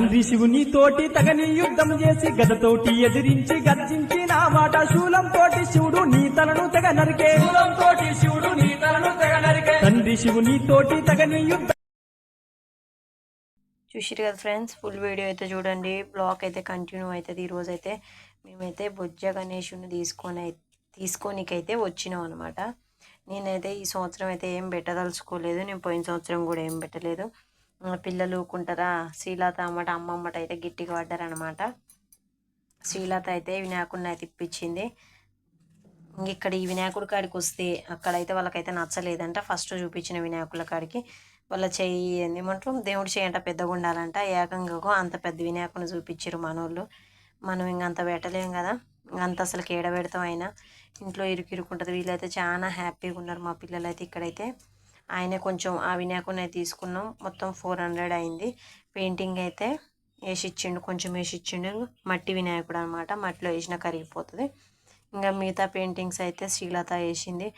తండ్రి శివుని తోటి తగని యుద్ధం చేసి గదతోటి ఎదిరించి గర్జించి నా మాట శూలం తోటి శివుడు నీ తలను తెగ నరికే. తోటి శివుడు నీ తలను తెగ నరికే. తండ్రి శివుని తోటి తగని యుద్ధం చూసిరు కదా ఫ్రెండ్స్ ఫుల్ వీడియో అయితే చూడండి. బ్లాగ్ అయితే కంటిన్యూ అవుతుంది. ఈరోజు అయితే మేమైతే బొజ్జ గణేషుని తీసుకొని తీసుకోనికైతే వచ్చినాం అనమాట నేనైతే ఈ సంవత్సరం అయితే ఏం పెట్టదలుచుకోలేదు. నేను పోయిన సంవత్సరం కూడా ఏం పెట్టలేదు. పిల్లలు ఊకుంటారా? శ్రీలత అమ్మట అమ్మమ్మట అయితే గట్టిగా పడ్డారనమాట. శ్రీలత అయితే వినాయకుడిని అయితే ఇప్పించింది. ఇంక ఇక్కడ ఈ వినాయకుడి కాడికి వస్తే అక్కడైతే వాళ్ళకైతే నచ్చలేదంట. ఫస్ట్ చూపించిన వినాయకుల కాడికి వాళ్ళ చెయ్యి ఏమంటారు? దేవుడి చేయంట పెద్దగా ఉండాలంట. ఏకంగా అంత పెద్ద వినాయకుని చూపించారు మనోళ్ళు. మనం ఇంక అంత పెట్టలేం కదా. ఇంక అంత అసలు కేడబెడతాం అయినా. ఇంట్లో ఇరుకు ఇరుకుంటుంది. వీళ్ళైతే చాలా హ్యాపీగా ఉన్నారు మా పిల్లలైతే ఇక్కడైతే. ఆయన కొంచెం ఆ వినాయకుని తీసుకున్నాం. మొత్తం ఫోర్ హండ్రెడ్ అయింది. పెయింటింగ్ అయితే వేసి ఇచ్చిండు కొంచెం వేసి ఇచ్చిండు మట్టి వినాయకుడు అనమాట మట్టిలో వేసిన కరిగిపోతుంది. ఇంకా మిగతా పెయింటింగ్స్ అయితే శ్రీలత వేసింది.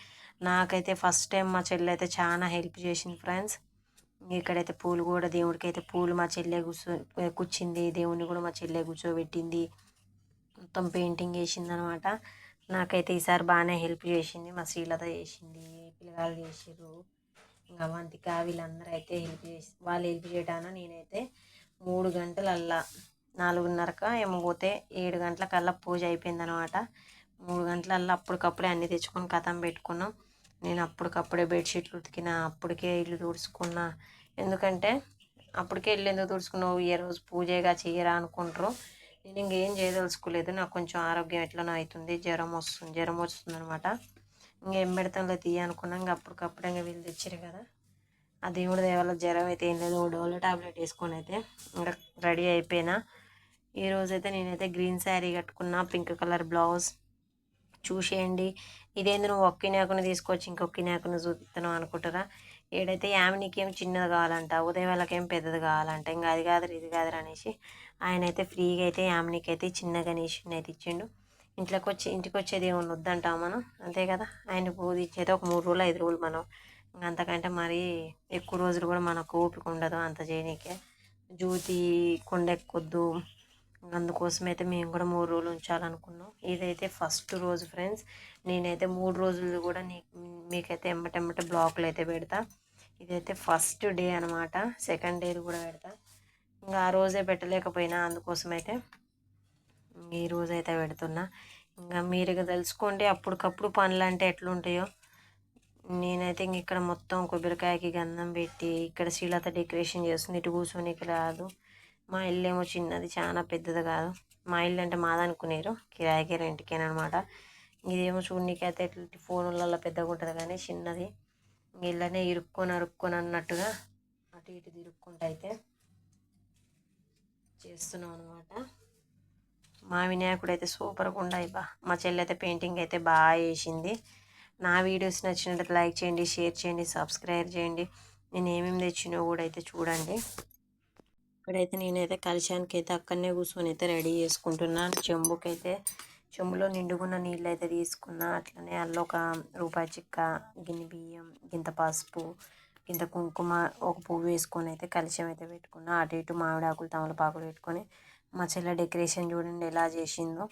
నాకైతే ఫస్ట్ టైం మా చెల్లి అయితే చాలా హెల్ప్ చేసింది ఫ్రెండ్స్ ఇక్కడైతే పూలు కూడా దేవుడికి అయితే పూలు మా చెల్లె కూర్చో కూర్చింది. దేవుడిని కూడా మా చెల్లె కూర్చోబెట్టింది. మొత్తం పెయింటింగ్ వేసింది అనమాట నాకైతే ఈసారి బాగానే హెల్ప్ చేసింది. మా శ్రీలత చేసింది. పిల్లగాళ్ళు చేసిర్రు. ఇంకా అవంతిక వీళ్ళందరూ అయితే హెల్ప్ చేసి వాళ్ళు హెల్ప్ చేయడాను నేనైతే మూడు గంటలల్లా నాలుగున్నరక ఏమో పోతే ఏడు గంటలకల్లా పూజ అయిపోయింది అనమాట మూడు గంటలల్లా అప్పటికప్పుడే అన్నీ తెచ్చుకొని కథం పెట్టుకున్నాం. నేను అప్పటికప్పుడే బెడ్షీట్లు ఉతికిన అప్పటికే ఇల్లు తుడుచుకున్నా. ఎందుకంటే అప్పటికే ఇల్లు ఎందుకు తుడుచుకున్నావు? ఏ రోజు పూజగా చేయరా అనుకుంటారు. నేను ఇంకేం చేయదలుచుకోలేదు. నాకు కొంచెం ఆరోగ్యం ఎట్లనో అవుతుంది జ్వరం వస్తుంది జ్వరం వస్తుంది అనమాట ఇంకేం పెడతాంలో తీయ అనుకున్నా. ఇంకా అప్పటికప్పుడు ఇంకా వీళ్ళు తెచ్చారు కదా. ఆ దేవుడి దేవాల జ్వరం అయితే ఏం లేదు. డోలో టాబ్లెట్ వేసుకొని అయితే ఇంకా రెడీ అయిపోయినా. ఈరోజైతే నేనైతే గ్రీన్ శారీ కట్టుకున్నా పింక్ కలర్ బ్లౌజ్ చూసేయండి. ఇదేంది నువ్వు ఒక్క వినాయకుని తీసుకొచ్చి ఇంకొక నాకును చూపిస్తున్నావు అనుకుంటారా? ఏడైతే యామినికి చిన్నది కావాలంట ఉదయం వాళ్ళకేం పెద్దది కావాలంట ఇంకా అది కాదు ఇది కాదు అనేసి ఆయన అయితే ఫ్రీగా అయితే యామినికి అయితే చిన్న గణేషుని అయితే ఇచ్చిండు. ఇంట్లోకి వచ్చి ఇంటికి వచ్చేది ఏమన్నా వద్దంటాం మనం? అంతే కదా? ఆయన బోధించేది ఒక మూడు రోజులు ఐదు రోజులు మనం. ఇంకా అంతకంటే మరి ఎక్కువ రోజులు కూడా మనకు ఓపిక ఉండదు అంత చేయనీకే. జ్యోతి కొండెక్కొద్దు. అందుకోసం అయితే మేము కూడా మూడు రోజులు ఉంచాలనుకున్నాం. ఇదైతే ఫస్ట్ రోజు ఫ్రెండ్స్. నేనైతే మూడు రోజులు కూడా నీ మీకైతే ఎమ్మటెమ్మట బ్లాక్లు అయితే పెడతా. ఇదైతే ఫస్ట్ డే అనమాట సెకండ్ డే కూడా పెడతా. ఇంకా ఆ రోజే పెట్టలేకపోయినా అందుకోసం అయితే ఈ రోజైతే పెడుతున్నా. ఇంకా మీరు తెలుసుకోండి అప్పటికప్పుడు పనులు అంటే ఎట్లుంటాయో. నేనైతే ఇంక ఇక్కడ మొత్తం కొబ్బరికాయకి గంధం పెట్టి ఇక్కడ శీలత డెకరేషన్ చేస్తుంది. ఇటు కూర్చోనికి రాదు. మా ఇల్లు ఏమో చిన్నది చాలా పెద్దది కాదు. మా ఇల్లు అంటే మాదనుకునేరు కిరాయికి రెంట్కేనమాట ఇదేమో చూడనికైతే అయితే ఫోన్లలో పెద్దగా ఉంటుంది కానీ చిన్నది. ఇంక ఇళ్ళనే ఇరుక్కొని అరుక్కొని అన్నట్టుగా అటు ఇటు తిరుక్కుంటైతే అయితే చేస్తున్నాం అనమాట మా వినాయకుడు అయితే సూపర్గా ఉన్నాయి బా. మా చెల్లి అయితే పెయింటింగ్ అయితే బాగా వేసింది నా వీడియోస్ నచ్చినట్లయితే లైక్ చేయండి షేర్ చేయండి సబ్స్క్రైబ్ చేయండి. నేను ఏమేమి తెచ్చినో కూడా అయితే చూడండి. ఇక్కడైతే నేనైతే కలిశానికి అయితే అక్కడనే కూర్చొని అయితే రెడీ చేసుకుంటున్నాను చెంబుకి అయితే చెంబులో నిండుకున్న నీళ్ళు అయితే తీసుకున్నా. అట్లనే అందులో ఒక రూపాయి చిక్క గిన్నె బియ్యం గింత పసుపు గింత కుంకుమ ఒక పువ్వు వేసుకొని అయితే కలిశం అయితే పెట్టుకున్నా. అటు ఇటు మామిడాకులు తమలపాకులు పెట్టుకొని మా చెల్లె డెకరేషన్ చూడండి ఎలా చేసిందో.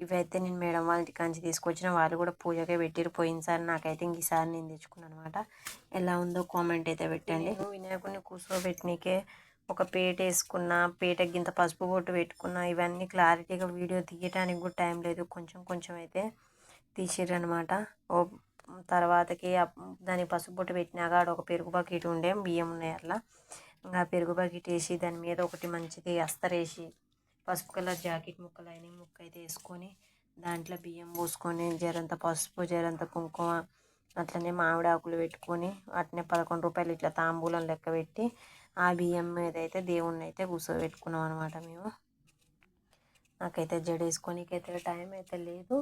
ఇవైతే నేను మేడం వాళ్ళ ఇంటి కాంచి తీసుకొచ్చిన వాళ్ళు కూడా పూజకే పెట్టిరు. పోయినసారి నాకైతే ఇంక ఈసారి నేను తెచ్చుకున్నాను అనమాట ఎలా ఉందో కామెంట్ అయితే పెట్టండి. వినాయకుడిని కూర్చోబెట్టినకే ఒక పేట వేసుకున్న పేటకి గింత పసుపు బొట్టు పెట్టుకున్న ఇవన్నీ క్లారిటీగా వీడియో తీయడానికి కూడా టైం లేదు. కొంచెం కొంచెం అయితే తీసిర్రు అనమాట ఓ తర్వాతకి దానికి పసుపు బొట్టు పెట్టినాక ఆడ ఒక పెరుగు బకెట్ ఉండే బియ్యం ఉన్నాయి అట్లా. ఇంకా పెరుగు బకెట్ వేసి దాని మీద ఒకటి మంచిది అస్తరేసి పసుపు కలర్ జాకెట్ ముక్క లైనింగ్ ముక్క అయితే వేసుకొని దాంట్లో బియ్యం పోసుకొని జరంత పసుపు జరంత కుంకుమ అట్లనే మామిడి ఆకులు పెట్టుకొని అట్నే పదకొండు రూపాయలు ఇట్లా తాంబూలం లెక్క పెట్టి ఆ బియ్యం మీద అయితే దేవుణ్ణి అయితే కూర్చోబెట్టుకున్నాం అనమాట మేము. నాకైతే జడేసుకోనికైతే టైం అయితే లేదు.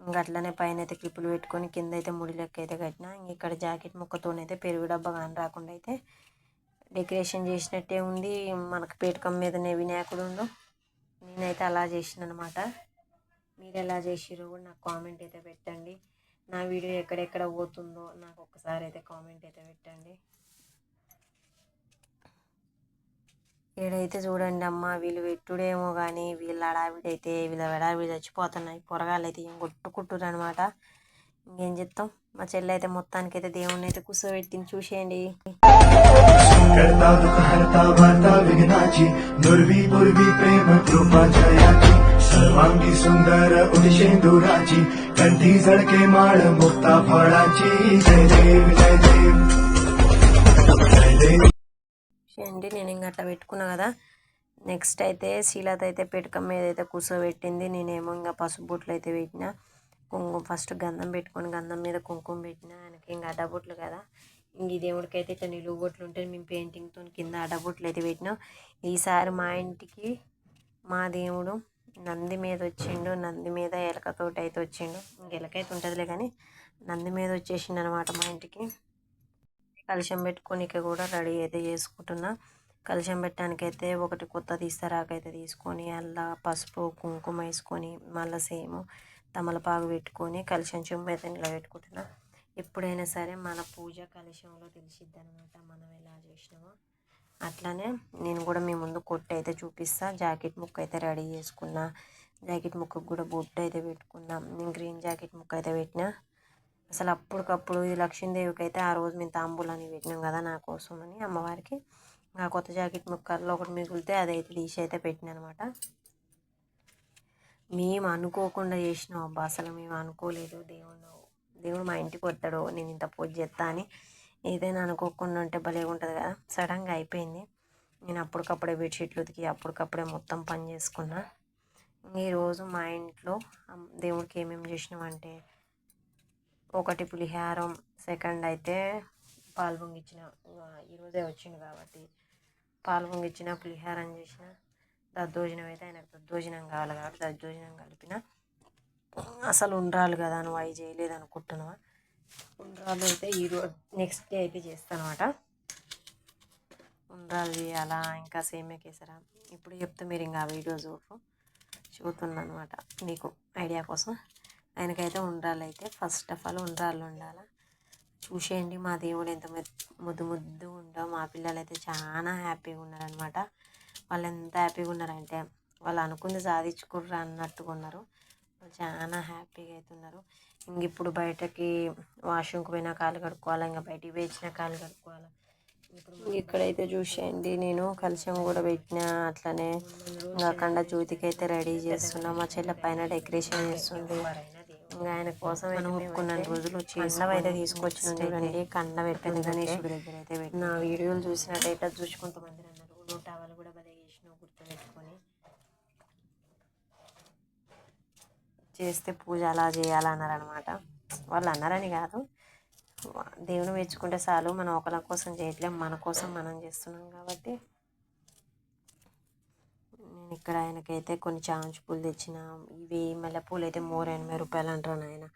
ఇంకా అట్లనే పైన అయితే క్లిప్పులు పెట్టుకొని కింద అయితే ముడి లెక్క అయితే కట్టిన ఇక్కడ జాకెట్ ముక్కతోనైతే పెరుగు డబ్బా కానీ రాకుండా అయితే డెకరేషన్ చేసినట్టే ఉంది. మనకు పేటకం మీదనే వినాయకుడు నేనైతే అలా చేసిన అనమాట మీరు ఎలా చేసిరో కూడా నాకు కామెంట్ అయితే పెట్టండి. నా వీడియో ఎక్కడెక్కడ పోతుందో నాకు ఒక్కసారి అయితే కామెంట్ అయితే పెట్టండి. ఏడైతే చూడండి అమ్మ వీళ్ళు పెట్టుడేమో కానీ వీళ్ళ అడావిడైతే వీళ్ళ వెడావిడి చచ్చిపోతున్నాయి. పొరగాళ్ళు అయితే ఏం కొట్టుకుంటున్నారు అనమాట ఇంకేం చెప్తాం మా చెల్లి అయితే మొత్తానికి అయితే దేవుణ్ణి అయితే కూర్చోబెట్టింది చూసేయండి. करता दुःख हरता वार्ता विघ्नाची दुर्वी पूर्वी प्रेम कृपा जयाची सर्वांगी सुंदर उदिशेंदुराची कंठी झळके माळ मुक्ता फळाची जय देव जय देव जय देव చూడండి నేను ఇంకా అట్లా పెట్టుకున్నా కదా నెక్స్ట్ అయితే శీలత అయితే పెటకం మీద అయితే కూర్చోబెట్టింది నేనేమో ఇంకా పసుపు బొట్లు అయితే పెట్టిన కుంకుమ ఫస్ట్ గంధం పెట్టుకొని గంధం మీద కుంకుమ పెట్టిన ఆయనకి ఇంకా అడ్డబొట్లు కదా ఇంక ఈ దేవుడికి అయితే ఇట్లా నిలువు బొట్లు ఉంటాయి మేము పెయింటింగ్తో కింద అడబొట్లు అయితే పెట్టినాం. ఈసారి మా ఇంటికి మా దేవుడు నంది మీద వచ్చిండు. నంది మీద ఎలకతోటి అయితే వచ్చిండు. ఎలకైతే ఉంటుందిలే కానీ నంది మీద వచ్చేసిండు అనమాట మా ఇంటికి. కలుషం పెట్టుకోనికి కూడా రెడీ అయితే చేసుకుంటున్నా. కలుషం పెట్టడానికైతే ఒకటి కొత్త తీస్తారాకైతే తీసుకొని అలా పసుపు కుంకుమ వేసుకొని మళ్ళీ సేమ్ తమలపాకు పెట్టుకొని కలుషం చెంబు అయితే ఇలా ఎప్పుడైనా సరే మన పూజ కలుషంలో తెలిసిద్ది అనమాట మనం ఎలా చేసినామో. అట్లానే నేను కూడా మీ ముందు కొట్టు అయితే చూపిస్తా. జాకెట్ ముక్క అయితే రెడీ చేసుకున్నా. జాకెట్ ముక్కకు కూడా బొట్టు అయితే పెట్టుకున్నా. నేను గ్రీన్ జాకెట్ ముక్క అయితే పెట్టినా. అసలు అప్పటికప్పుడు ఇది లక్ష్మీదేవికి అయితే ఆ రోజు మేము తాంబూలాన్ని పెట్టినాం కదా నా కోసం అని అమ్మవారికి. ఆ కొత్త జాకెట్ ముక్కల్లో ఒకటి మిగిలితే అదైతే తీసి అయితే పెట్టిన అనమాట మేము అనుకోకుండా చేసినాం అబ్బా. అసలు మేము అనుకోలేదు దేవుడు దేవుడు మా ఇంటికి వస్తాడు నేను ఇంత పూజ చేస్తా అని ఏదైనా అనుకోకుండా ఉంటే భలే ఉంటుంది కదా. సడన్గా అయిపోయింది. నేను అప్పటికప్పుడే బెడ్షీట్లు ఉతికి అప్పటికప్పుడే మొత్తం పని చేసుకున్నా. ఈరోజు మా ఇంట్లో దేవుడికి ఏమేమి చేసినామంటే ఒకటి పులిహారం సెకండ్ అయితే పాలు పొంగిచ్చిన ఈరోజే వచ్చింది కాబట్టి పాలు పొంగిచ్చిన పులిహారం చేసిన దద్దోజనం అయితే ఆయనకు దద్దోజనం కావాలి కాబట్టి దద్దోజనం కలిపిన. అసలు ఉండరాలు కదా నువ్వు అవి చేయలేదు అనుకుంటున్నావా ఉండరాలు అయితే ఈరోజు నెక్స్ట్ డే అయితే చేస్తానమాట. ఉండ్రాలు చేయాలా? ఇంకా సేమే కేసరా? ఇప్పుడు చెప్తే మీరు ఇంకా ఆ వీడియో చూపు చూస్తున్నాను అనమాట నీకు ఐడియా కోసం. ఆయనకైతే ఉండ్రాలు అయితే ఫస్ట్ ఆఫ్ ఆల్ ఉండ్రాలు ఉండాలా? చూసేయండి మా దేవుడు ఎంత మెత్- ముద్దు ముద్దు ఉండో మా పిల్లలు అయితే చాలా హ్యాపీగా ఉన్నారనమాట. వాళ్ళు ఎంత హ్యాపీగా ఉన్నారంటే వాళ్ళు అనుకుంది సాధించుకుర్రా అన్నట్టుగా ఉన్నారు. చాలా హ్యాపీగా అయితే ఉన్నారు. ఇంక ఇప్పుడు బయటకి వాష్రూమ్కి పోయినా కాలు కడుక్కోవాలి ఇంకా బయటికి వేసిన కాలు కడుక్కోవాలి. ఇక్కడైతే చూసేయండి నేను కలుషం కూడా పెట్టిన అట్లనే. ఇంకా అఖండ జ్యోతికి అయితే రెడీ చేస్తున్నా మా చెల్లె పైన డెకరేషన్ చేస్తుంది. ఇంకా ఆయన కోసం ఒప్పుకున్న రోజులు కండం అయితే తీసుకొచ్చిన చూడండి. కండ పెట్టింది గణేశుడి దగ్గర అయితే నా వీడియోలు చూసినట్టయితే చూసి కొంతమంది అన్నారు నువ్వు టవల్ కూడా చేస్తే పూజ అలా చేయాలన్నారు అనమాట వాళ్ళు అన్నారని కాదు. దేవుని మెచ్చుకుంటే చాలు మనం ఒకరి కోసం చేయట్లేం మన కోసం మనం చేస్తున్నాం కాబట్టి. నేను ఇక్కడ ఆయనకైతే కొన్ని చామంతి పూలు తెచ్చిన ఇవి మల్లెపూలు అయితే మూర ఎనభై రూపాయలు అంటారు ఆయన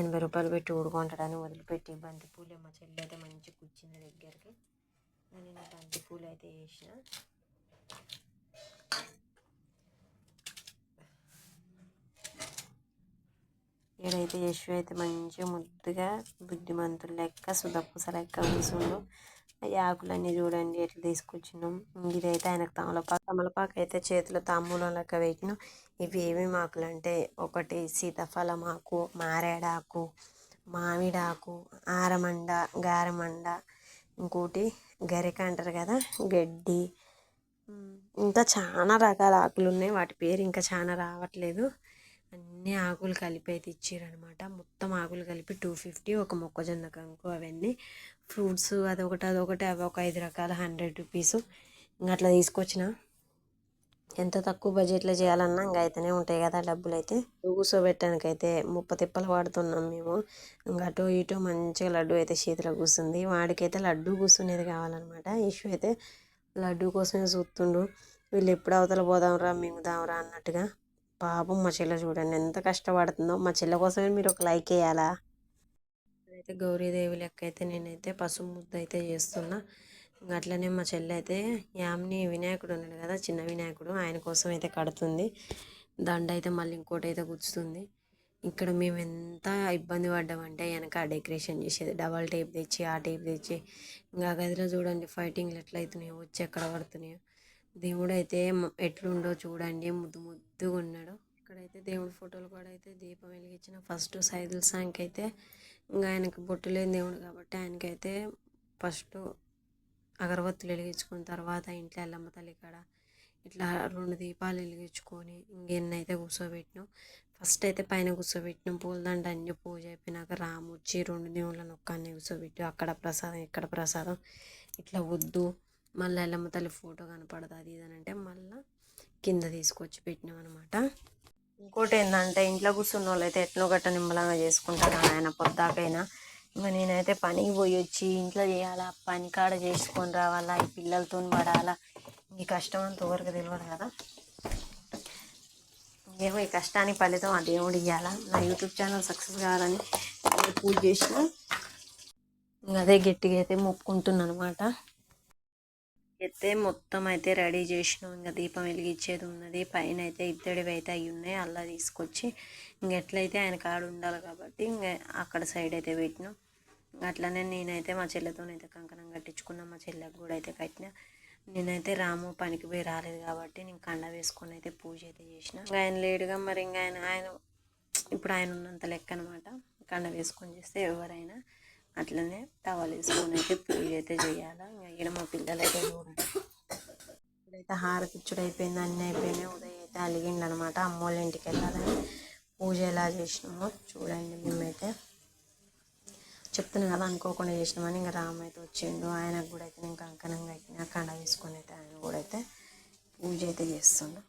ఎనభై రూపాయలు పెట్టి ఊడుకుంటాడని వదిలిపెట్టి బంతి పూలు మా చెల్లి అయితే మంచి కూర్చుంది దగ్గరికి. నేను బంతి పూలు అయితే వేసిన ఈడైతే యశు అయితే మంచిగా ముద్దుగా బుద్ధిమంతులు లెక్క సుధపూస లెక్క కూర్చుండు ఈ ఆకులన్నీ చూడండి ఎట్లా తీసుకొచ్చినాం. ఇదైతే ఆయనకు తమలపాకు తమలపాకు అయితే చేతిలో తాంబూలం లెక్క పెట్టినాం ఇవి ఏమేమి ఆకులు అంటే ఒకటి సీతాఫలం ఆకు మారేడాకు మామిడాకు ఆరమండ గారమండ ఇంకోటి గరిక అంటారు కదా గడ్డి. ఇంకా చాలా రకాల ఆకులు ఉన్నాయి వాటి పేరు ఇంకా చాలా రావట్లేదు. అన్ని ఆకులు కలిపి అయితే ఇచ్చారనమాట మొత్తం ఆకులు కలిపి టూ ఫిఫ్టీ ఒక మొక్కజొన్న కంకు అవన్నీ. ఫ్రూట్స్ అదొకటి అదొకటి అవి ఒక ఐదు రకాల హండ్రెడ్ రూపీస్ ఇంకా అట్లా తీసుకొచ్చిన. ఎంత తక్కువ బడ్జెట్లో చేయాలన్నా ఇంకా అయితేనే ఉంటాయి కదా డబ్బులు అయితే కూర్చోబెట్టడానికి అయితే ముప్ప తిప్పలు వాడుతున్నాం మేము. ఇంకా అటు ఇటు మంచిగా లడ్డు అయితే చేతిలో కూర్చుంది వాడికైతే లడ్డు కూర్చునేది కావాలన్నమాట. ఇష్యూ అయితే లడ్డు కోసమే చూస్తుండు. వీళ్ళు ఎప్పుడు అవతల పోదాంరా మింగుదాంరా అన్నట్టుగా. పాపం మా చెల్లె చూడండి ఎంత కష్టపడుతుందో. మా చెల్లె కోసమే మీరు ఒక లైక్ వేయాలా? అయితే గౌరీదేవి లెక్క అయితే నేనైతే పసుపు ముద్ద అయితే చేస్తున్నా. ఇంకా అట్లనే మా చెల్లె అయితే యామ్ని వినాయకుడు ఉన్నాడు కదా చిన్న వినాయకుడు ఆయన కోసం అయితే కడుతుంది. దండ అయితే మళ్ళీ ఇంకోటి అయితే గుచ్చుతుంది. ఇక్కడ మేము ఎంత ఇబ్బంది పడ్డామంటే వెనక డెకరేషన్ చేసేది డబల్ టేప్ తెచ్చి ఆ టేప్ తెచ్చి. ఇంకా గదిలో చూడండి ఫైటింగ్లు ఎట్లా అవుతున్నాయో వచ్చి ఎక్కడ పడుతున్నాయో. దేవుడు అయితే ఎట్లుండో చూడండి. ముద్దు ముద్దుగా ఉన్నాడు. ఇక్కడైతే దేవుడి ఫోటోలు కూడా అయితే దీపం వెలిగించిన ఫస్ట్ సైదుల సాంగ్కి అయితే ఇంకా ఆయనకి బొట్టు లేని దేవుడు కాబట్టి ఆయనకైతే ఫస్ట్ అగరబత్తులు వెలిగించుకున్న తర్వాత ఇంట్లో ఎల్లమ్మ తల్లి కాడ ఇట్లా రెండు దీపాలు వెలిగించుకొని ఇంకెన్నైతే కూర్చోబెట్టినాం. ఫస్ట్ అయితే పైన కూర్చోబెట్టినాం. పూలదండ అన్ని పూజ అయిపోయినాక రాము వచ్చి రెండు దేవుళ్ళని ఒక్కనే కూర్చోబెట్టి అక్కడ ప్రసాదం ఇక్కడ ప్రసాదం ఇట్లా వద్దు మళ్ళీ ఎల్లమ్మ తల్లి ఫోటో కనపడదు అది ఇది అని అంటే మళ్ళీ కింద తీసుకొచ్చి పెట్టినాం అనమాట ఇంకోటి ఏంటంటే ఇంట్లో కూర్చున్న వాళ్ళు అయితే ఎట్నో గట్ట నిమ్మలంగా చేసుకుంటారు ఆయన పొద్దాకైనా. ఇంకా నేనైతే పనికి పోయి వచ్చి ఇంట్లో చేయాలా పని కాడ చేసుకొని రావాలా ఈ పిల్లలతో పడాలా ఈ కష్టం అంత ఎవరికి తెలియదు కదా. ఏమో ఈ కష్టానికి ఫలితం ఆ దేవుడు ఇవ్వాలా నా యూట్యూబ్ ఛానల్ సక్సెస్ కావాలని పూజ చేసిన. అదే గట్టిగా అయితే మొక్కుంటున్నాను అనమాట అయితే మొత్తం అయితే రెడీ చేసినాం. ఇంకా దీపం వెలిగించేది ఉన్నది. పైన అయితే ఇద్దడివి అయితే అవి ఉన్నాయి. అలా తీసుకొచ్చి ఇంక ఎట్లయితే ఆయన కాడ ఉండాలి కాబట్టి ఇంకా అక్కడ సైడ్ అయితే పెట్టినాం. అట్లనే నేనైతే మా చెల్లెతోనైతే కంకణం కట్టించుకున్నా. మా చెల్లెకి కూడా అయితే కట్టిన. నేనైతే రాము పనికి పోయి రాలేదు కాబట్టి నేను కండ వేసుకొని అయితే పూజ అయితే చేసిన. ఇంకా ఆయన లేడుగా మరి ఇంకా ఆయన ఆయన ఇప్పుడు ఆయన ఉన్నంత లెక్క అనమాట కండ వేసుకొని చేస్తే ఎవరైనా అట్లనే టవల్ వేసుకొని అయితే పూజ అయితే చేయాలి. ఇంకా ఇక్కడ మా పిల్లలు అయితే చూడండి ఇప్పుడైతే హారతిచ్చుడు అయిపోయింది అన్నీ అయిపోయినాయి. ఉదయం అయితే అలిగిండు అనమాట అమ్మోళ్ళ ఇంటికి వెళ్ళాలని పూజ ఎలా చేసినామో చూడండి మేమైతే. చెప్తున్నా కదా అనుకోకుండా చేసినామని ఇంకా రామ్ అయితే వచ్చిండు. ఆయనకు కూడా అయితే నేను కంకణం కట్టిన కండ వేసుకొని అయితే ఆయన కూడా అయితే పూజ అయితే చేస్తుండు.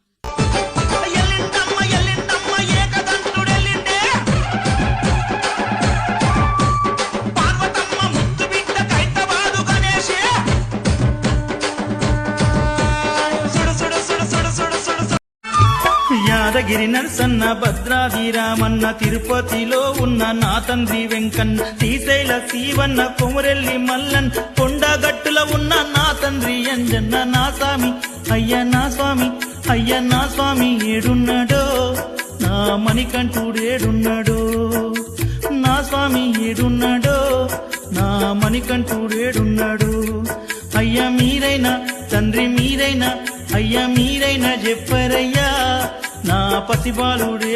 యాదగిరి నరసన్న భద్రావీరామన్న తిరుపతిలో ఉన్న నా తండ్రి వెంకన్న శ్రీశైల శివన్న కొమురెల్లి మల్లన్ కొండగట్టుల ఉన్న నా తండ్రి అంజన్న నా స్వామి అయ్య నా స్వామి అయ్య నా స్వామి ఏడున్నాడో? నా మణికంఠుడు ఏడున్నాడో? నా స్వామి ఏడున్నాడో? నా మణికంఠుడు అయ్యా మీరైనా తండ్రి మీరైనా అయ్యా మీరైనా చెప్పరయ్యా. నా పసిబాలుడు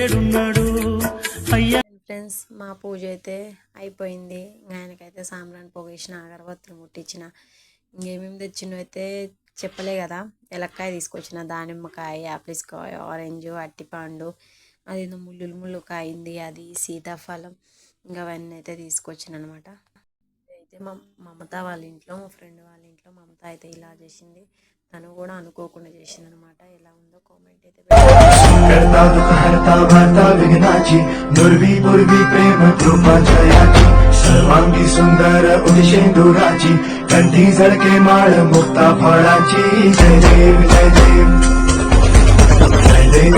అయ్యా. ఫ్రెండ్స్ మా పూజ అయితే అయిపోయింది. ఇంకా ఆయనకైతే సాంబ్రాన్ని పొగేసిన అగరబత్తులు ముట్టించిన. ఇంకేమేమి తెచ్చినో అయితే చెప్పలే కదా. ఎలక్కాయ తీసుకొచ్చిన దానిమ్మకాయ యాపిల్స్కాయ ఆరెంజ్ అట్టిపండు అది ఏదో ముల్లులు ముళ్ళు కాయింది అది సీతాఫలం ఇంకా అవన్నీ అయితే తీసుకొచ్చిన అనమాట అయితే మా మమత వాళ్ళ ఇంట్లో మా ఫ్రెండ్ వాళ్ళ ఇంట్లో మమత అయితే ఇలా చేసింది. తను కూడా అనుకోకుండా చేసింది అనమాట ఎలా ఉందో కామెంట్ అయితే సర్వాంగి సుందర ఉదిశేందురాచి కంఠి సడకే మాడ ముక్త ఫళాచి జయ దేవ్. జయ దేవ్.